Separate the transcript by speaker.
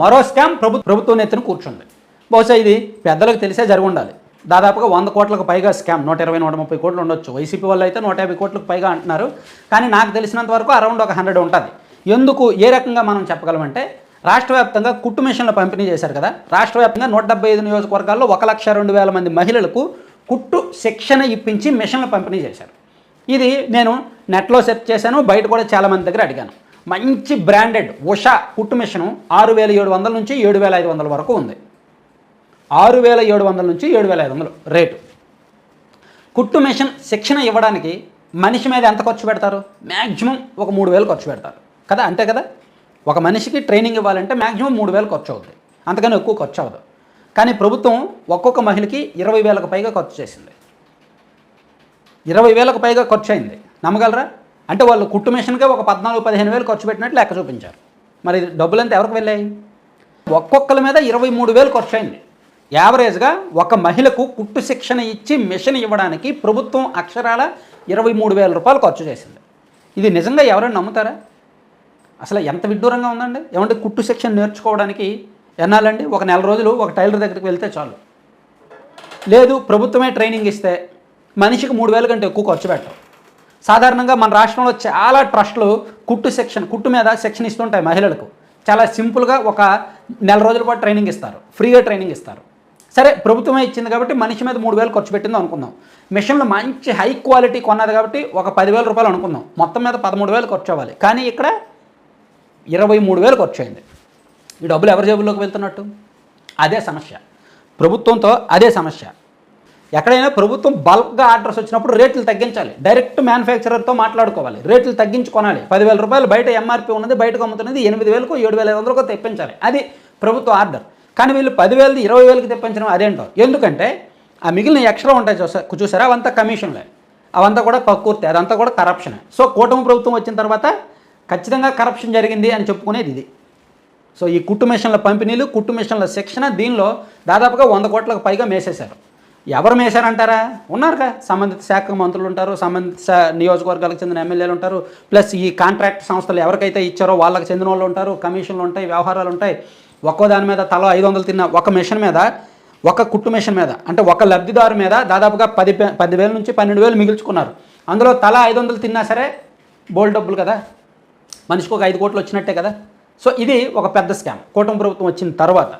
Speaker 1: మరో స్కామ్ ప్రభు ప్రభుత్వం ఎత్తున కూర్చుంది. బహుశా ఇది పెద్దలకు తెలిసే జరిగి ఉండాలి. దాదాపుగా వంద కోట్లకు పైగా స్కామ్ నూట ఇరవై నూట ముప్పై కోట్లు ఉండొచ్చు. వైసీపీ వాళ్ళు అయితే నూట యాభై కోట్లకు పైగా అంటున్నారు. కానీ నాకు తెలిసినంత వరకు అరౌండ్ ఒక హండ్రెడ్ ఉంటుంది. ఎందుకు ఏ రకంగా మనం చెప్పగలమంటే రాష్ట్ర వ్యాప్తంగా కుట్టు మిషన్ల పంపిణీ చేశారు కదా. రాష్ట్ర వ్యాప్తంగా నూట డెబ్బై ఐదు నియోజకవర్గాల్లో ఒక లక్ష రెండు వేల మంది మహిళలకు కుట్టు శిక్షణ ఇప్పించి మిషన్లు పంపిణీ చేశారు. ఇది నేను నెట్లో సెర్చ్ చేశాను బయట కూడా చాలామంది దగ్గర అడిగాను. మంచి బ్రాండెడ్ ఉషా కుట్టు మిషను ఆరు వేల ఏడు వందల నుంచి ఏడు వేల ఐదు వందల వరకు ఉంది. ఆరు వేల ఏడు వందల నుంచి ఏడు వేల ఐదు వందలు రేటు. కుట్టు మిషన్ శిక్షణ ఇవ్వడానికి మనిషి మీద ఎంత ఖర్చు పెడతారు? మ్యాక్సిమం ఒక మూడు వేలు ఖర్చు పెడతారు. కదా? అంతే కదా? ఒక మనిషికి ట్రైనింగ్ ఇవ్వాలంటే మ్యాక్సిమం మూడు వేలు ఖర్చు అవుతుంది అంతకని ఎక్కువ ఖర్చు అవ్వదు. కానీ ప్రభుత్వం ఒక్కొక్క మహిళకి ఇరవై వేలకు పైగా ఖర్చు చేసింది. ఇరవై వేలకు పైగా ఖర్చు అయింది. నమ్మగలరా? అంటే వాళ్ళు కుట్టు మిషన్కే ఒక పద్నాలుగు పదిహేను వేలు ఖర్చు పెట్టినట్టు లెక్క చూపించారు. మరి డబ్బులంతా ఎవరికి వెళ్ళాయి? ఒక్కొక్కరి మీద ఇరవై మూడు వేలు ఖర్చు అయింది. యావరేజ్గా ఒక మహిళకు కుట్టు శిక్షణ ఇచ్చి మిషన్ ఇవ్వడానికి ప్రభుత్వం అక్షరాల ఇరవై మూడు వేల రూపాయలు ఖర్చు చేసింది. ఇది నిజంగా ఎవరైనా నమ్ముతారా? అసలు ఎంత విడ్డూరంగా ఉందండి? ఏమంటే కుట్టు శిక్షణ నేర్చుకోవడానికి ఎన్నాలండి ఒక నెల రోజులు ఒక టైలర్ దగ్గరికి వెళ్తే చాలు. లేదు ప్రభుత్వమే ట్రైనింగ్ ఇస్తే మనిషికి మూడు వేల కంటే ఎక్కువ ఖర్చు పెట్టాం సాధారణంగా మన రాష్ట్రంలో చాలా ట్రస్టులు కుట్టు సెక్షన్ కుట్టు మీద సెక్షన్ ఇస్తుంటాయి మహిళలకు. చాలా సింపుల్గా ఒక నెల రోజుల పాటు ట్రైనింగ్ ఇస్తారు. ఫ్రీగా ట్రైనింగ్ ఇస్తారు. సరే ప్రభుత్వమే ఇచ్చింది కాబట్టి మనిషి మీద మూడు వేలు ఖర్చు పెట్టిందో అనుకుందాం. మిషన్లు మంచి హై క్వాలిటీ కొన్నది కాబట్టి ఒక పదివేల రూపాయలు అనుకుందాం. మొత్తం మీద పదమూడు వేలు ఖర్చు అవ్వాలి. కానీ ఇక్కడ ఇరవై మూడు వేలు ఖర్చు అయింది. ఈ డబ్బులు ఎవరి జేబుల్లోకి వెళ్తున్నట్టు? అదే సమస్య. ప్రభుత్వంతో అదే సమస్య. ఎక్కడైనా ప్రభుత్వం బల్క్గా ఆర్డర్స్ వచ్చినప్పుడు రేట్లు తగ్గించాలి. డైరెక్ట్ మ్యానుఫ్యాక్చరర్తో మాట్లాడుకోవాలి. రేట్లు తగ్గించి కొనాలి పదివేల రూపాయలు బయట ఎంఆర్పి ఉన్నది బయటకు అమ్ముతున్నది ఎనిమిది వేలకు ఏడు వేల ఐదు వందలకు తెప్పించాలి. అది ప్రభుత్వ ఆర్డర్. కానీ వీళ్ళు పదివేలది ఇరవై వేలకు తెప్పించడం అదేంటో? ఎందుకంటే ఆ మిగిలిన ఎక్స్ట్రా ఉంటాయి చూసా చూసారా? అవంతా కమిషన్లే. అవంతా కూడా కక్కుర్తి అదంతా కూడా కరప్షనే. సో కూటమి ప్రభుత్వం వచ్చిన తర్వాత ఖచ్చితంగా కరప్షన్ జరిగింది అని చెప్పుకునేది ఇది. సో ఈ కుట్టు మిషన్ల పంపిణీలు కుట్టు మిషన్ల శిక్షణ దీనిలో దాదాపుగా వంద కోట్లకు పైగా మేసేశారు. ఎవరు మేశారంటారా? ఉన్నారుగా. సంబంధిత శాఖ మంత్రులు ఉంటారు సంబంధిత నియోజకవర్గాలకు చెందిన ఎమ్మెల్యేలు ఉంటారు ప్లస్ ఈ కాంట్రాక్ట్ సంస్థలు ఎవరికైతే ఇచ్చారో వాళ్ళకి చెందిన వాళ్ళు ఉంటారు కమిషన్లు ఉంటాయి వ్యవహారాలు ఉంటాయి. ఒక్కో దాని మీద తల ఐదు వందలు తిన్న ఒక మిషన్ మీద ఒక కుట్టు మిషన్ మీద అంటే ఒక లబ్ధిదారు మీద దాదాపుగా పది పదివేల నుంచి పన్నెండు వేలు మిగుల్చుకున్నారు. అందులో తల ఐదు వందలు తిన్నా సరే బోల్డ్ డబ్బులు కదా. మనిషికి ఒక ఐదు కోట్లు వచ్చినట్టే కదా. సో ఇది ఒక పెద్ద స్కామ్. కూటమి ప్రభుత్వం వచ్చిన తర్వాత